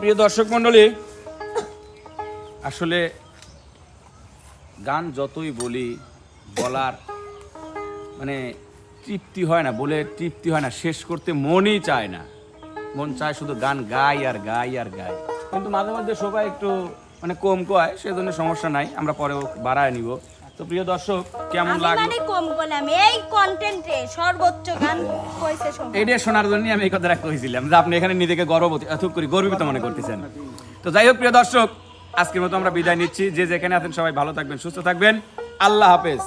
প্রিয় দর্শক মণ্ডলী, আসলে গান যতই বলি, বলার মানে তৃপ্তি হয় না, বলে তৃপ্তি হয় না, শেষ করতে মনই চায় না। মন চায় শুধু গান গাই আর গাই আর গাই। কিন্তু মাঝে মাঝে সবাই একটু মানে কম কয়, সেজন্য সমস্যা নাই, আমরা পরেও বাড়ায় নিব। তো প্রিয় দর্শক কেমন লাগল? মানে কম বললাম এই কন্টেন্টে সর্বোচ্চ গান কইছে এটা শোনার জন্য আমি এই কথাটা কইছিলাম যে আপনি এখানে নিজেকে গর্ববতী অথুক করি গর্বিত মনে করতেছেন। তো যাই হোক প্রিয় দর্শক আজকের মতো আমরা বিদায় নিচ্ছি। যে যেখানে আছেন সবাই ভালো থাকবেন সুস্থ থাকবেন। আল্লাহ হাফেজ।